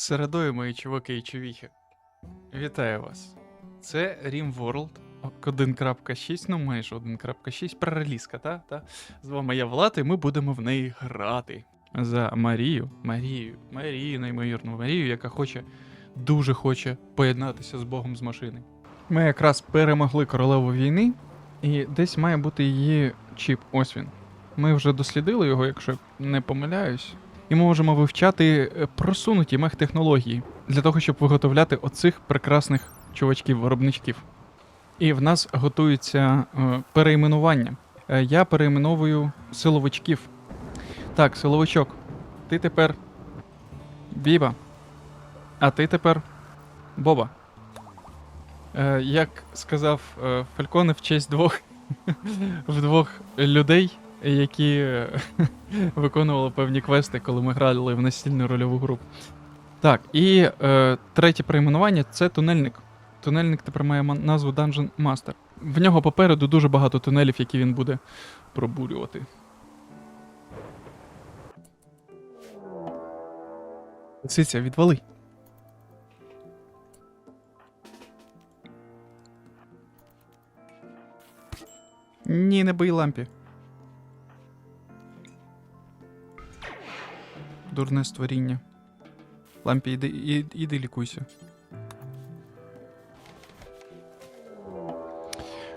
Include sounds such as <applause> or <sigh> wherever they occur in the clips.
Середою, мої чуваки і чувіхи. Вітаю вас. Це RimWorld 1.6, ну майже 1.6, пререлізка, та? та? З вами я Влад, і ми будемо в неї грати. За Марію, Марію, Марію, неймовірну Марію, яка хоче, дуже хоче поєднатися з Богом з машини. Ми якраз перемогли королеву війни, і десь має бути її чіп. Ось він. Ми вже дослідили його, якщо не помиляюсь. І ми можемо вивчати е, просунуті мех-технології для того, щоб виготовляти оцих прекрасних чувачків-виробничків. І в нас готується е, перейменування. Е, я перейменовую силовичків. Так, силовичок, ти тепер Біба, а ти тепер Боба. Як сказав Фальконе в честь двох, <laughs> в двох людей, які е, <laughs> виконували певні квести, коли ми грали в настільну рольову гру. Так, і е, третє перейменування це тунельник. Тунельник тепер має назву Dungeon Master. В нього попереду дуже багато тунелів, які він буде пробурювати. Лисиця, відвали. Ні, не бий лампі. Дурне створіння. Лампі, іди, і- іди лікуйся.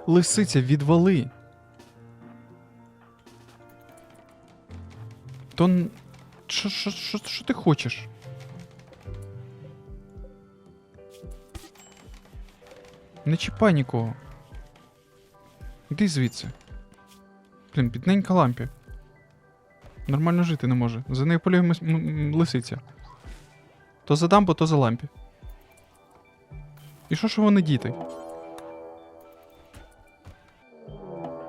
Лисиця, відвали. То. Що ти хочеш? Не чіпай нікого. Іди звідси. Блін, бідненька лампі. Нормально жити не може. За нею полює мис- м- м- лисиця. То за дамбо, то за лампі. І що ж вони діти?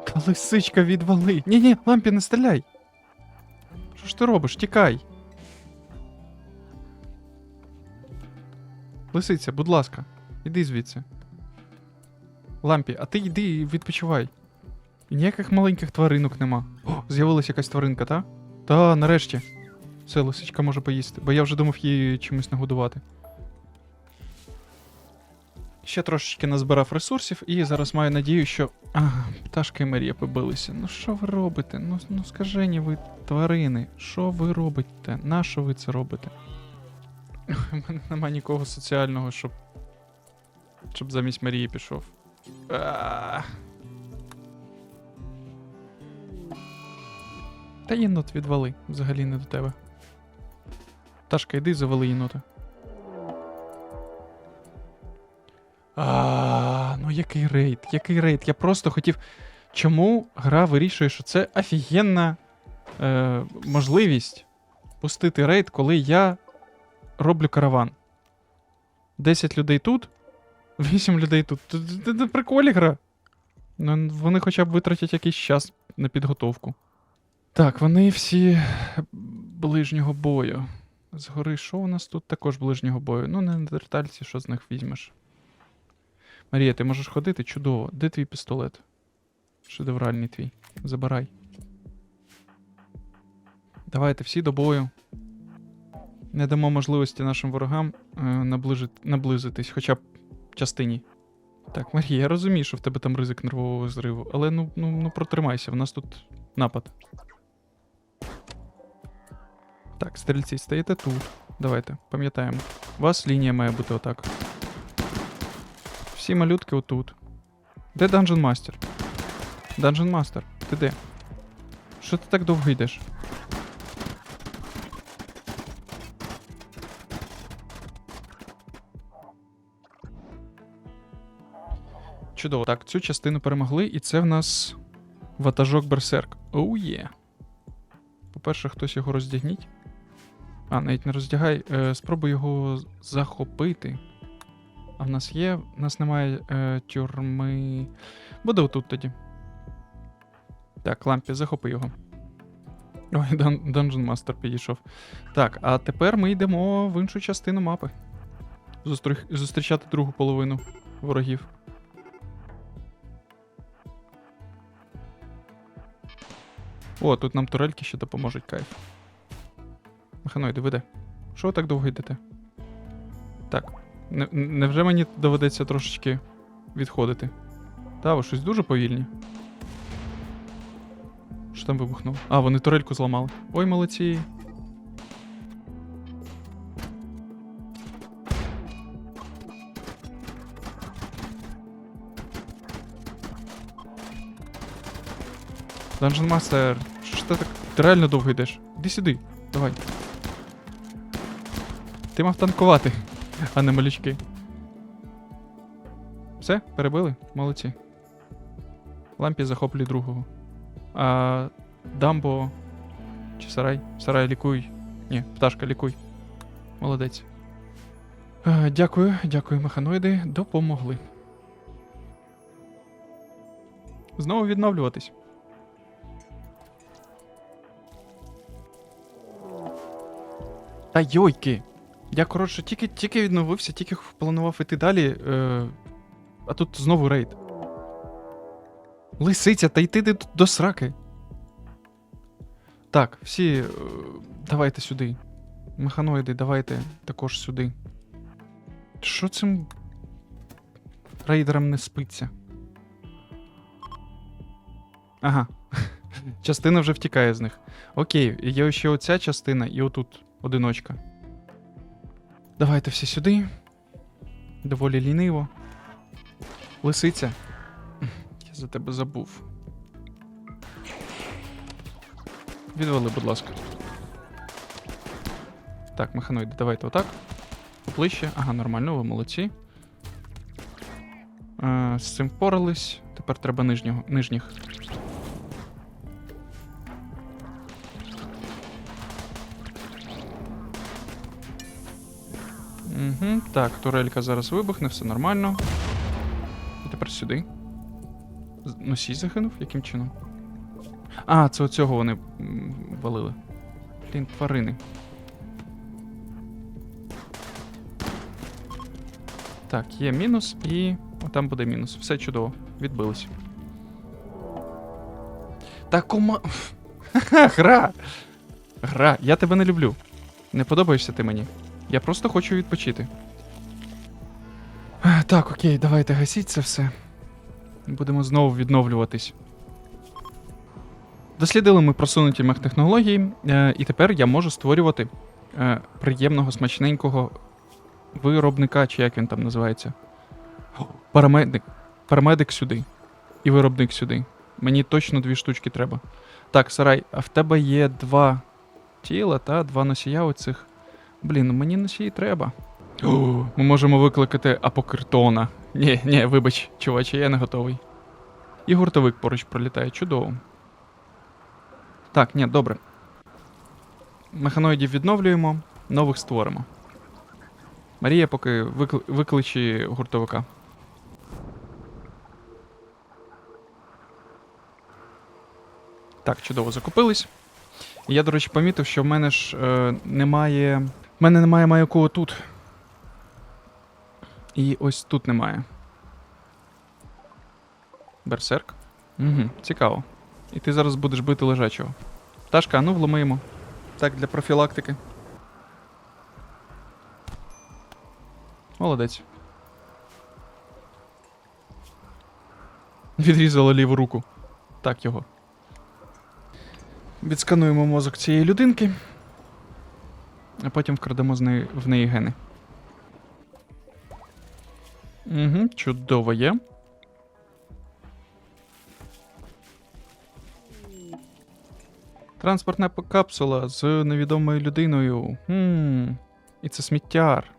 Та лисичка відвали. Ні, ні, лампі не стріляй. Що ж ти робиш? Тікай. Лисиця, будь ласка, іди звідси. Лампі, а ти йди і відпочивай. Ніяких маленьких тваринок нема. О, з'явилася якась тваринка, та? Та, нарешті. Все, лисичка може поїсти, бо я вже думав її чимось нагодувати. Ще трошечки назбирав ресурсів і зараз маю надію, що. Ага, пташка і Марія побилися. Ну що ви робите? Ну, ну скажені ви, тварини, що ви робите? Нащо ви це робите? У мене нема нікого соціального, щоб. Щоб замість Марії пішов. А. Та єнот відвали, взагалі не до тебе. Ташка, йди завали єнота. А, ну який рейд, який рейд. Я просто хотів. Чому гра вирішує, що це офігенна е, можливість пустити рейд, коли я роблю караван? 10 людей тут, 8 людей тут. Це- приколі гра. Ну, вони хоча б витратять якийсь час на підготовку. Так, вони всі ближнього бою. Згори, що у нас тут також ближнього бою? Ну, не нетертальці, що з них візьмеш. Марія, ти можеш ходити? Чудово. Де твій пістолет? Шедевральний твій. Забирай. Давайте всі до бою. Не дамо можливості нашим ворогам е, наблизитись, хоча б частині. Так, Марія, я розумію, що в тебе там ризик нервового зриву, але ну, ну, ну протримайся, в нас тут напад. Так, стрільці, стаєте тут. Давайте, пам'ятаємо. У вас лінія має бути отак. Всі малютки отут. Де Dungeon Master? Dungeon Master, ти де? Що ти так довго йдеш? Чудово. Так, цю частину перемогли, і це в нас ватажок Берсерк. Оу є. По-перше, хтось його роздягніть. А, навіть не роздягай. Е, спробуй його захопити. А в нас є. В нас немає е, тюрми. Буде отут тоді. Так, лампі, захопи його. Ой, Dungeon Master підійшов. Так, а тепер ми йдемо в іншу частину мапи. Зустріх... Зустрічати другу половину ворогів. О, тут нам турельки ще допоможуть, кайф. Механоїди, ви де? Що ви так довго йдете? Так. Не- Невже мені доведеться трошечки відходити? Та, ви щось дуже повільні. Що там вибухнуло? А, вони турельку зламали. Ой, молодці. Dungeon Master, що ти так? Ти реально довго йдеш? Іди сюди, давай. Ти мав танкувати, а не малючки. Все, перебили? Молодці. Лампі захоплюй другого. А Дамбо. Чи сарай? Сарай лікуй. Ні, пташка лікуй. Молодець. Е, дякую, дякую, механоїди. Допомогли. Знову відновлюватись. Та йойки! Я, коротше, тільки, тільки відновився, тільки планував іти далі. Е, а тут знову рейд. Лисиця, та йти ти тут до сраки. Так, всі. е, давайте сюди. Механоїди, давайте також сюди. Що цим рейдерам не спиться? Ага. <laughs> Частина вже втікає з них. Окей, є ще оця частина і отут одиночка. Давайте всі сюди. Доволі ліниво. Лисиця. Я за тебе забув. Відвали, будь ласка. Так, механоїди, давайте отак. Поближче. Ага, нормально, ви молодці. Е, з цим впорались. Тепер треба нижнього, нижніх. Так, турелька зараз вибухне, все нормально. І тепер сюди. Носій загинув? Яким чином? А, це оцього вони валили. Блін, тварини. Так, є мінус і. Там буде мінус. Все чудово. Відбились. Та кома. <laughs> Гра! Гра, я тебе не люблю. Не подобаєшся ти мені. Я просто хочу відпочити. Так, окей, давайте гасіть це все. Будемо знову відновлюватись. Дослідили ми просунуті мехтехнології, е, і тепер я можу створювати е, приємного, смачненького виробника, чи як він там називається. Парамедик. Парамедик сюди. І виробник сюди. Мені точно дві штучки треба. Так, Сарай, а в тебе є два тіла, та два носія оцих. Блін, ну мені носії треба. <gasps> Ми можемо викликати апокритона. Ні, ні, вибач, чуваче, я не готовий. І гуртовик поруч пролітає, чудово. Так, ні, добре. Механоїдів відновлюємо, нових створимо. Марія поки викли... викличе гуртовика. Так, чудово закупились. Я, до речі, помітив, що в мене ж е, немає. В мене немає маяку тут. І ось тут немає. Берсерк? Угу, цікаво. І ти зараз будеш бити лежачого. Пташка, а ну вломимо. Так, для профілактики. Молодець. Відрізала ліву руку. Так його. Відскануємо мозок цієї людинки. А потім вкрадемо з неї, в неї гени. Угу, чудово є. Транспортна капсула з невідомою людиною. Хм. І це сміттяр.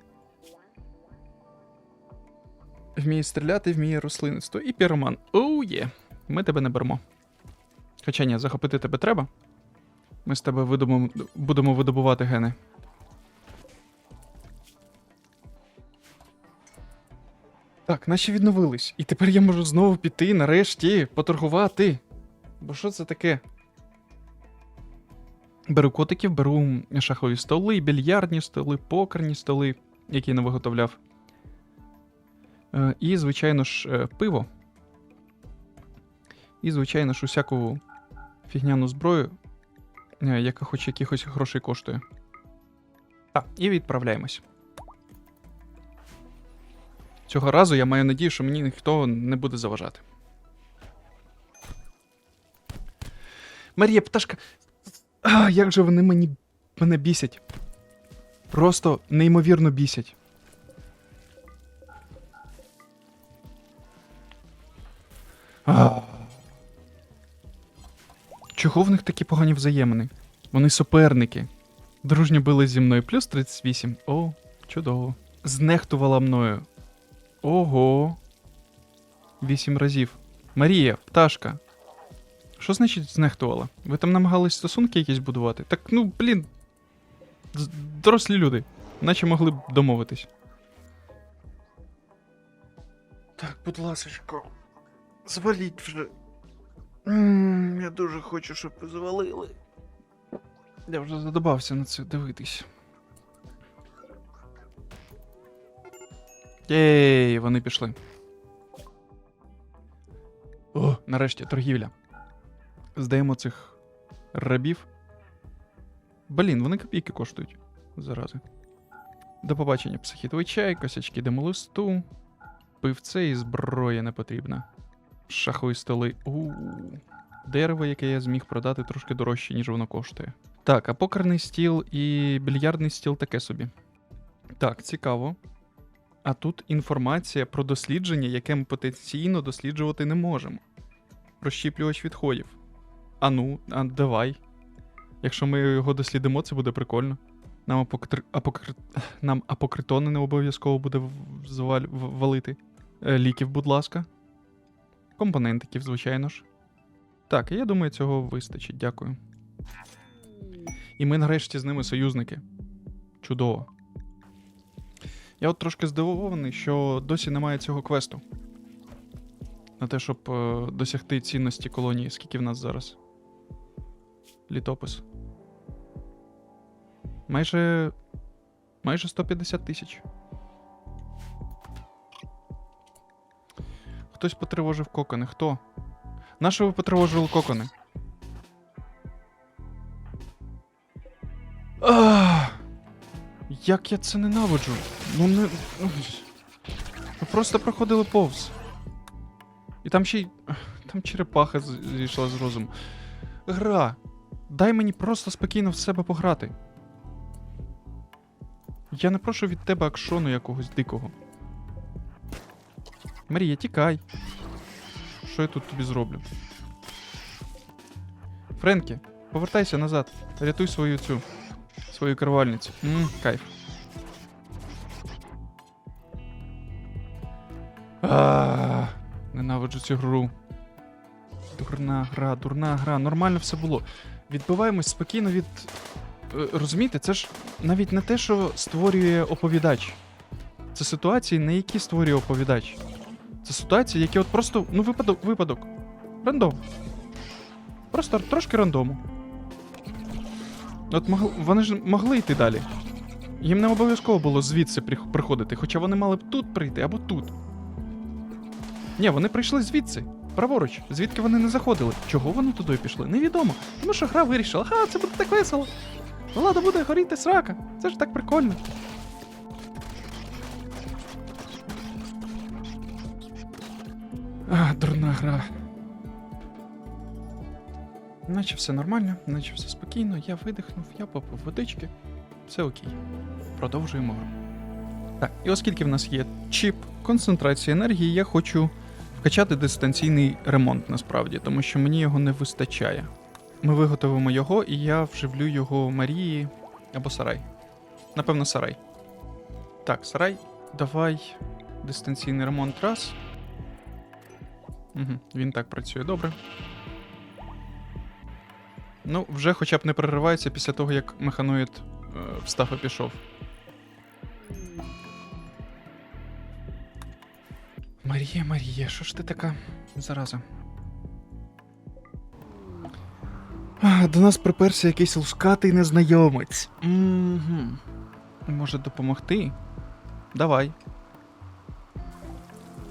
Вміє стріляти, вміє рослинництво. І піроман. Оу є. Ми тебе не беремо. Хоча ні, захопити тебе треба. Ми з тебе видобу... будемо видобувати гени. Так, наші відновились. І тепер я можу знову піти, нарешті, поторгувати. Бо що це таке? Беру котиків, беру шахові столи, більярдні столи, покерні столи, які я не виготовляв. Е, І, звичайно ж, е, пиво. І, звичайно ж, усяку фігняну зброю, е, яка хоч якихось грошей коштує. Так, і відправляємось. Цього разу я маю надію, що мені ніхто не буде заважати. Марія, пташка. А, як же вони мені мене бісять. Просто неймовірно бісять. А. Чого в них такі погані взаємини? Вони суперники. Дружньо били зі мною плюс 38. О, чудово. Знехтувала мною. Ого. Вісім разів. Марія, пташка. Що значить знехтувала? Ви там намагались стосунки якісь будувати? Так, ну, блін. Дорослі люди. Наче могли б домовитись. Так, будь ласочка. Зваліть вже. Я дуже хочу, щоб ви звалили. Я вже задобався на це дивитись. Єй, вони пішли. О, нарешті торгівля. Здаємо цих рабів. Блін, вони копійки коштують. Зарази. До побачення, психітовий чай, косячки демолисту. Пивце і зброя не потрібна. Шахові столи. у Дерево, яке я зміг продати трошки дорожче, ніж воно коштує. Так, а покерний стіл і більярдний стіл таке собі. Так, цікаво. А тут інформація про дослідження, яке ми потенційно досліджувати не можемо. Розщіплювач відходів. А ну, а давай. Якщо ми його дослідимо, це буде прикольно. Нам, апокри... апокри... Нам апокритони не обов'язково буде зваль... валити. Е, Ліків, будь ласка. Компонентиків, звичайно ж. Так, я думаю, цього вистачить, дякую. І ми нарешті з ними союзники. Чудово. Я от трошки здивований, що досі немає цього квесту. На те, щоб е, досягти цінності колонії. Скільки в нас зараз? Літопис. Майже. Майже 150 тисяч. Хтось потривожив кокони. Хто? Нащо ви потривожили кокони? Ах! Як я це ненавиджу? Ну не. Ви просто проходили повз. І там ще й. Там черепаха зійшла з розуму. Гра. Дай мені просто спокійно в себе пограти. Я не прошу від тебе акшону якогось дикого. Марія, тікай. Що я тут тобі зроблю? Френкі, повертайся назад. Рятуй свою цю. Свою керувальницю. Мм, кайф. Ненавиджу цю гру. Дурна гра, дурна гра. Нормально все було. Відбиваємось спокійно від. Е, Розумієте, це ж навіть не те, що створює оповідач. Це ситуації, не які створює оповідач. Це ситуації, які от просто. Ну, випадок, випадок. Рандом. Просто трошки рандому. От могли, вони ж могли йти далі. Їм не обов'язково було звідси приходити, хоча вони мали б тут прийти або тут. Ні, вони прийшли звідси, праворуч, звідки вони не заходили. Чого вони туди пішли? Невідомо. Тому що гра вирішила, ха, це буде так весело. Влада буде горіти срака. Це ж так прикольно. А, дурна гра. Наче все нормально, наче все спокійно, я видихнув, я попив водички. Все окей. Продовжуємо гру. Так, і оскільки в нас є чіп концентрації енергії, я хочу вкачати дистанційний ремонт насправді, тому що мені його не вистачає. Ми виготовимо його, і я вживлю його Марії або Сарай. Напевно, Сарай. Так, Сарай, давай дистанційний ремонт раз. Угу, він так працює добре. Ну, вже хоча б не переривається після того, як механоїд е, встав і пішов. Марія, Марія, що ж ти така зараза? А, до нас приперся якийсь лускатий незнайомець. Угу. Може допомогти? Давай.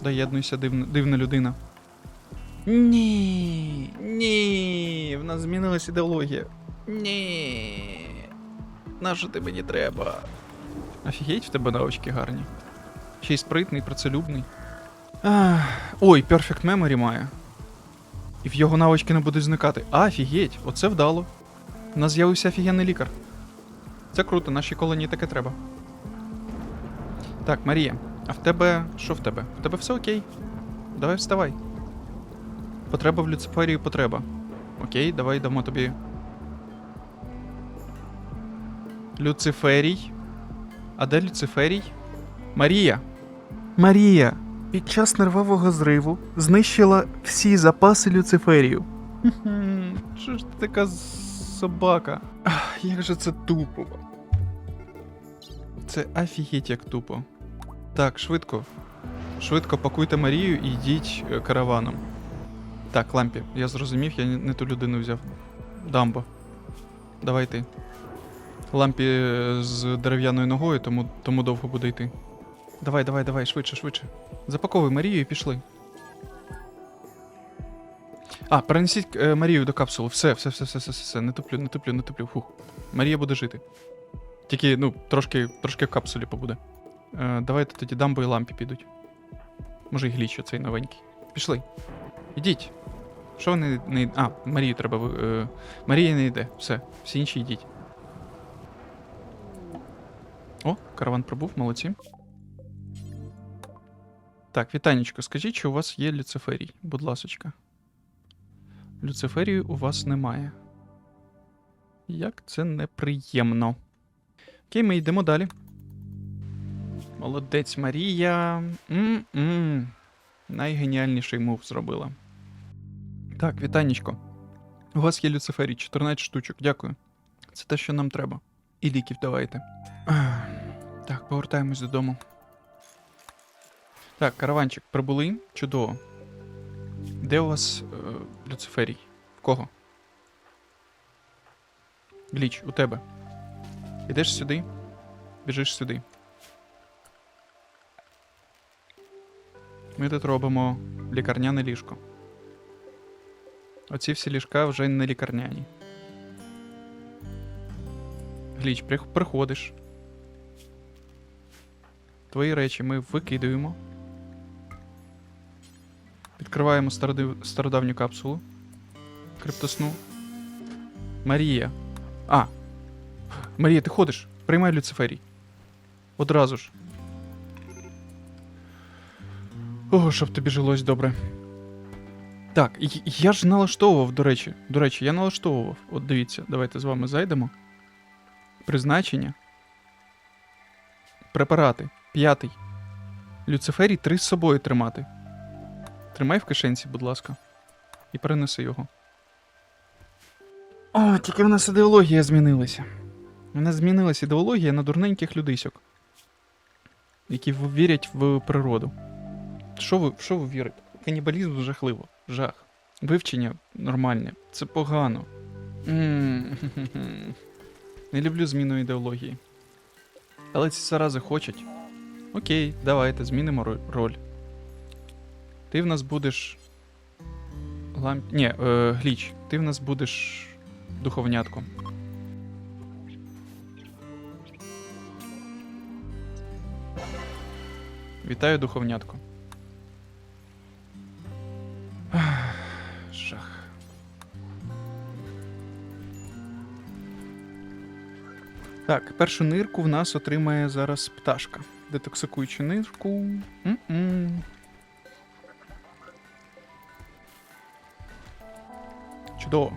Доєднуйся, дивна, дивна людина. Ні, ні, в нас змінилась ідеологія. Ні. Нащо ти мені треба? Офігеть, в тебе навички гарні. Ще й спритний, працелюбний. Ах, ой, Perfect Memory має. І в його навички не будуть зникати. Офігеть, оце вдало. У нас з'явився офігенний лікар. Це круто, нашій колонії таке треба. Так, Марія, а в тебе. що в тебе? В тебе все окей? Давай вставай. Потреба в Люциферії потреба. Окей, давай дамо тобі. Люциферій. А де Люциферій? Марія. Марія. Під час нервового зриву знищила всі запаси Люциферію. Що ж ти така собака? Ах, як же це тупо. Це офігеть як тупо. Так, швидко. Швидко пакуйте Марію і йдіть е, караваном. Так, лампі, я зрозумів, я не, ту людину взяв. Дамбо. Давай ти. Лампі е, з дерев'яною ногою, тому, тому довго буде йти. Давай, давай, давай, швидше, швидше. Запаковуй Марію і пішли. А, перенесіть е, Марію до капсули. Все, все, все, все, все, все, все. Не туплю, не туплю, не туплю. Фух. Марія буде жити. Тільки, ну, трошки, трошки в капсулі побуде. Е, давайте тоді дамбо і лампі підуть. Може, і гліч оцей новенький. Пішли. Ідіть. Що вони не. йд- А, Марію треба. Е... Марія не йде. Все, всі інші йдіть. О, караван прибув, молодці. Так, вітанечко, скажіть, чи у вас є люциферій, будь ласочка. Люциферію у вас немає. Як це неприємно. Окей, ми йдемо далі. Молодець Марія. М-м. Найгеніальніший мув зробила. Так, вітанечко. У вас є люциферій, 14 штучок, дякую. Це те, що нам треба. І ліків давайте. Так, повертаємось додому. Так, караванчик, прибули. Чудово. Де у вас е, люциферій? В кого? Гліч, у тебе. Ідеш сюди, біжиш сюди. Ми тут робимо лікарняне ліжко. Оці всі ліжка вже не лікарняні. Гліч, приходиш. Твої речі ми викидуємо. Відкриваємо стародавню капсулу. Криптосну. Марія. А. Марія, ти ходиш. Приймай Люциферій. Одразу ж. О, щоб тобі жилось добре. Так, я ж налаштовував, до речі. До речі, я налаштовував. От дивіться, давайте з вами зайдемо. Призначення. Препарати. П'ятий. Люциферій три з собою тримати. Тримай в кишенці, будь ласка. І перенеси його. О, тільки в нас ідеологія змінилася. У нас змінилася ідеологія на дурненьких людисьок, які вірять в природу. Що ви, що ви вірите? Канібалізм жахливо. Жах. Вивчення нормальне. Це погано. Не люблю зміну ідеології. Але ці зарази хочуть. Окей, давайте змінимо роль. Ти в нас будеш. Ламп... Ні, е, гліч. Ти в нас будеш духовнятком. Вітаю, духовнятко. Так, першу нирку в нас отримає зараз пташка. Детоксикуючу нирку. М-м. Чудово.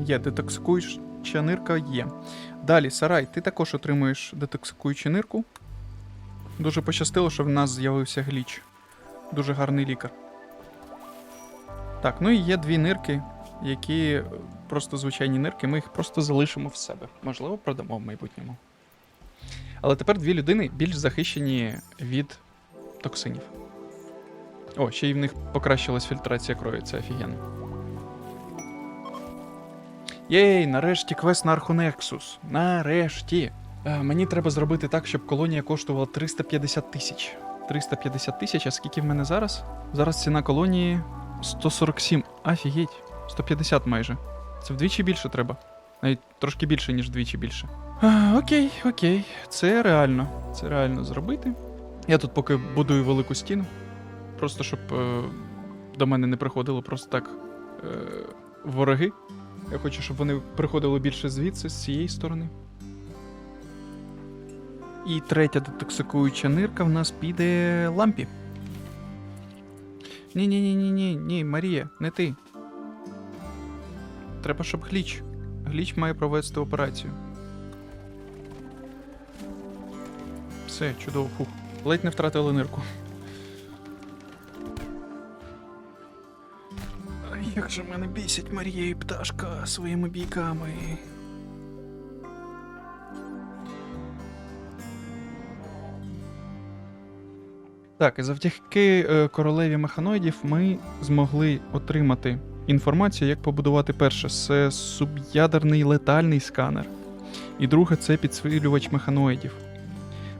Є, детоксикуюча нирка є. Далі, Сарай, ти також отримуєш детоксикуючу нирку. Дуже пощастило, що в нас з'явився гліч. Дуже гарний лікар. Так, ну і є дві нирки, які просто звичайні нирки, ми їх просто залишимо в себе. Можливо, продамо в майбутньому. Але тепер дві людини більш захищені від токсинів. О, ще й в них покращилась фільтрація крові, це офігенно. Єй, нарешті квест на Архонексус. Нарешті. Е, мені треба зробити так, щоб колонія коштувала 350 тисяч. 350 тисяч, а скільки в мене зараз? Зараз ціна колонії 147. Офігеть. 150 майже. Це вдвічі більше треба. Навіть трошки більше, ніж вдвічі більше. А, окей, окей. Це реально. Це реально зробити. Я тут поки будую велику стіну. Просто щоб е, до мене не приходило просто так е, вороги. Я хочу, щоб вони приходили більше звідси, з цієї сторони. І третя детоксикуюча нирка в нас піде лампі. Ні, ні, ні, ні, ні, ні, Марія, не ти. Треба, щоб гліч. Гліч має провести операцію. Все, чудово, фух. Ледь не втратили нирку. Ай, як же мене бісить Марія і пташка своїми бійками. Так, і завдяки е, королеві механоїдів ми змогли отримати інформацію, як побудувати перше. Це суб'ядерний летальний сканер. І друге це підсилювач механоїдів.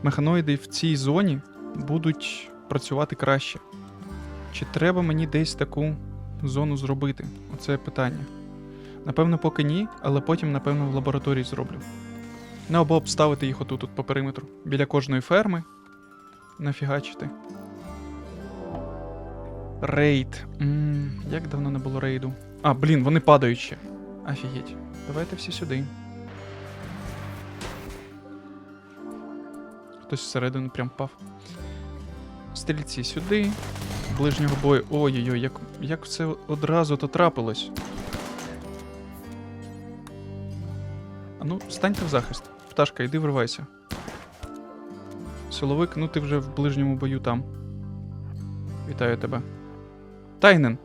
Механоїди в цій зоні будуть працювати краще. Чи треба мені десь таку зону зробити? Оце питання. Напевно, поки ні, але потім, напевно, в лабораторії зроблю. Ну або обставити їх отут от по периметру. Біля кожної ферми. Нафігачити. Рейд. м як давно не було рейду? А, блін, вони падають ще. Офігеть. Давайте всі сюди. Хтось всередину прям впав. Стрільці сюди. Ближнього бою. Ой-ой-ой, як, як це одразу то трапилось. А ну, станьте в захист. Пташка, йди вривайся. Силовик, ну ти вже в ближньому бою там. Вітаю тебе. Тайнен!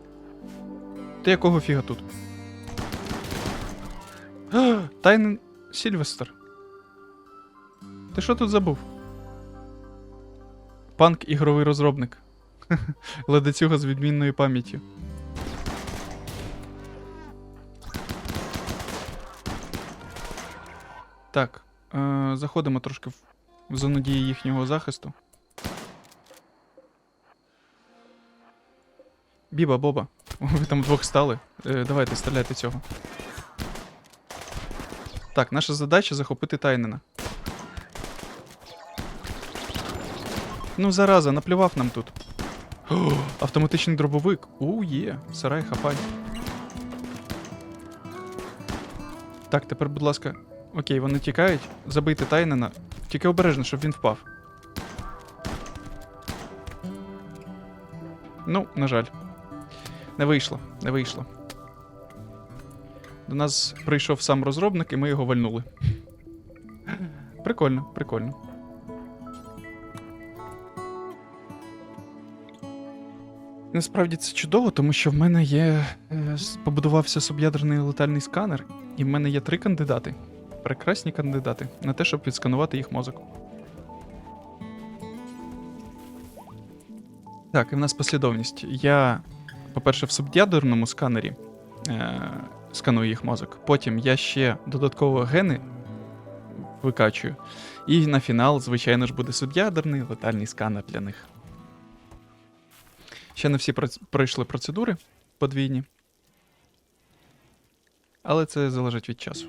Ти якого фіга тут? Тайнен Сільвестер. Ти що тут забув? Панк ігровий розробник. <laughs> Ледацюга з відмінною пам'яттю. Так, е, заходимо трошки в, в зону дії їхнього захисту. Біба, Боба, ви там вдвох стали. Е, давайте стріляйте цього. Так, наша задача захопити Тайнена. Ну, зараза, наплював нам тут. О, автоматичний дробовик. У, є. Сарай хапай. Так, тепер, будь ласка. Окей, вони тікають. Забийте Тайнена. Тільки обережно, щоб він впав. Ну, на жаль. Не вийшло, не вийшло. До нас прийшов сам розробник, і ми його вальнули. Прикольно, прикольно. Насправді це чудово, тому що в мене є. е, побудувався суб'ядерний летальний сканер, і в мене є три кандидати. Прекрасні кандидати на те, щоб відсканувати їх мозок. Так, і в нас послідовність. Я, по-перше, в суб'ядерному сканері е, сканую їх мозок. Потім я ще додатково гени викачую. І на фінал, звичайно ж, буде суб'ядерний летальний сканер для них. Ще не всі пройшли процедури подвійні. Але це залежить від часу.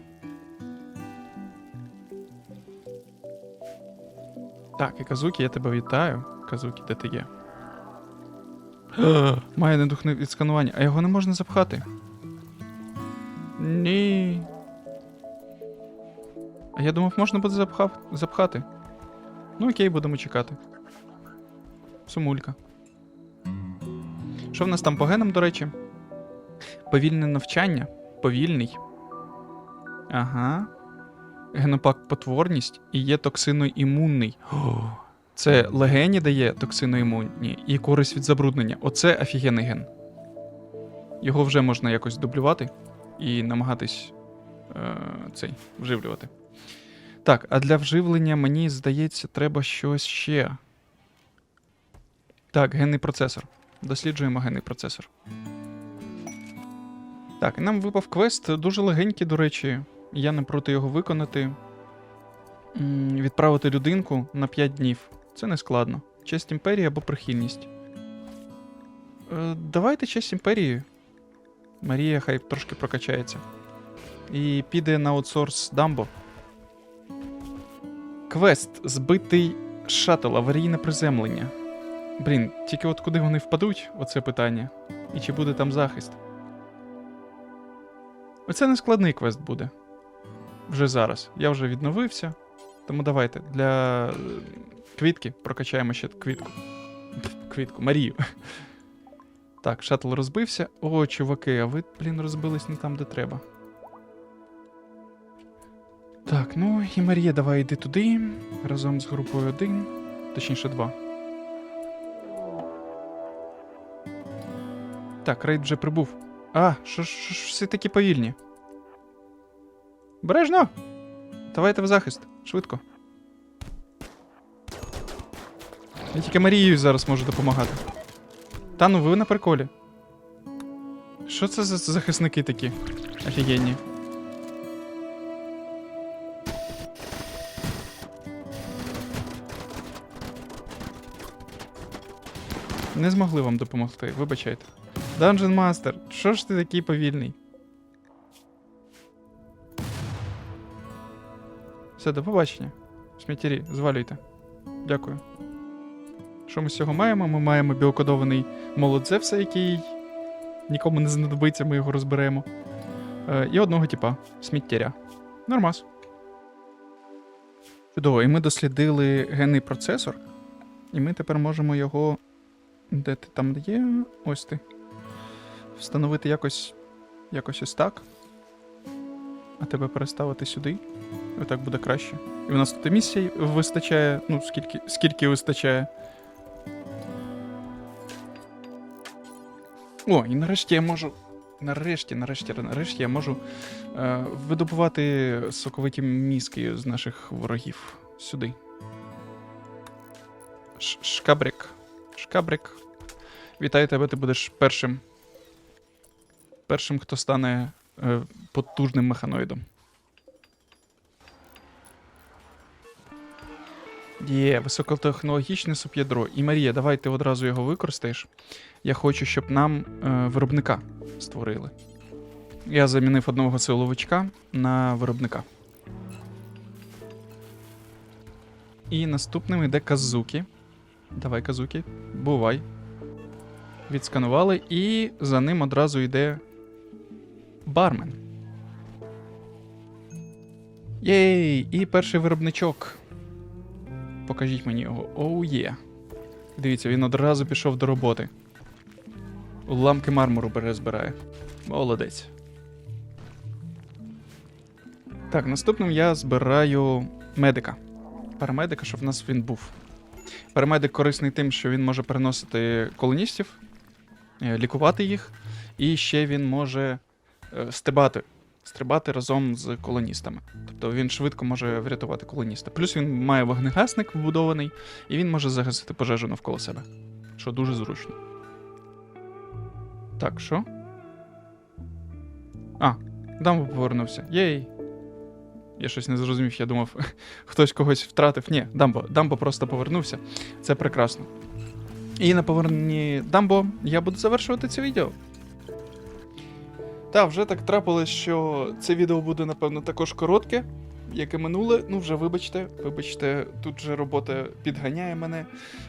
Так, і Казукі, я тебе вітаю. Казукі, де ти є? <gasps> Має недухне відсканування, а його не можна запхати. Ні. А я думав, можна буде запхав... запхати. Ну окей, будемо чекати. Сумулька. Що в нас там по генам, до речі? Повільне навчання. Повільний. Ага. Генопак потворність і є токсиноімунний. О, це легені дає токсиноімунні і користь від забруднення. Оце офігенний ген. Його вже можна якось дублювати і намагатись е, цей вживлювати. Так, а для вживлення, мені здається, треба щось ще. Так, генний процесор. Досліджуємо генний процесор. Так, нам випав квест, дуже легенький, до речі. Я не проти його виконати. Відправити людинку на 5 днів. Це не складно. Честь імперії або прихильність. Е, давайте честь імперії. Марія хай трошки прокачається. І піде на аутсорс Дамбо. Квест збитий шаттл, аварійне приземлення. Блін, тільки от куди вони впадуть, оце питання. І чи буде там захист? Оце не складний квест буде. Вже зараз. Я вже відновився. Тому давайте для квітки прокачаємо ще квітку. Квітку, Марію. Так, шаттл розбився. О, чуваки, а ви, блін, розбились не там, де треба. Так, ну і Марія, давай йди туди. Разом з групою 1. Точніше 2. Так, рейд вже прибув. А, що ж всі такі повільні? Бережно! Давайте в захист. Швидко. Я тільки Марією зараз можу допомагати. Та ну ви на приколі. Що це за захисники такі? Офігенні. Не змогли вам допомогти, вибачайте. Dungeon Master, що ж ти такий повільний? Все, до побачення. Сміттєрі, звалюйте. Дякую. Що ми з цього маємо? Ми маємо біокодований молот Зевса, який нікому не знадобиться, ми його розберемо. Е, і одного типа сміттєря. Нормас. Чудово, і ми дослідили генний процесор, і ми тепер можемо його. Де ти там є? Ось ти. Встановити якось. якось ось так. А тебе переставити сюди. Отак буде краще. І у нас тут і місця вистачає. Ну, скільки, скільки вистачає. О, і нарешті я можу. Нарешті, нарешті, нарешті я можу е, видобувати соковиті мізки з наших ворогів сюди. Ш- Шкабрик. Шкабрик. Вітаю тебе, ти будеш першим. Першим, хто стане е, потужним механоїдом. Є, високотехнологічне суб'ядро. І Марія, давай ти одразу його використаєш. Я хочу, щоб нам е, виробника створили. Я замінив одного силовичка на виробника. І наступним йде Казукі. Давай, Казукі, бувай. Відсканували, і за ним одразу йде бармен. Єй! І перший виробничок. Покажіть мені його. Оу є. Дивіться, він одразу пішов до роботи. Уламки мармуру бере збирає. Молодець. Так, наступним я збираю медика. Парамедика, щоб в нас він був. Парамедик корисний тим, що він може переносити колоністів, е, лікувати їх, і ще він може е, стрибати. Разом з колоністами. Тобто він швидко може врятувати колоніста. Плюс він має вогнегасник вбудований, і він може загасити пожежу навколо себе. Що дуже зручно. Так, що? А, Дамбо повернувся. Єй. Я щось не зрозумів, я думав, <laughs> хтось когось втратив. Ні, Дамбо. Дамбо просто повернувся. Це прекрасно. І на поверненні Дамбо я буду завершувати це відео. Та, вже так трапилось, що це відео буде, напевно, також коротке, як і минуле. Ну, вже вибачте, вибачте, тут же робота підганяє мене.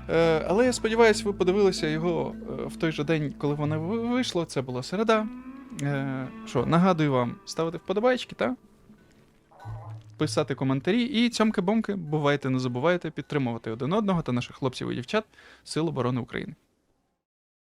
Е, але я сподіваюся, ви подивилися його е, в той же день, коли воно вийшло. Це була середа. Е, що, нагадую вам, ставити вподобайки, та? Писати коментарі і цьомки-бомки, бувайте, не забувайте підтримувати один одного та наших хлопців і дівчат Сил оборони України.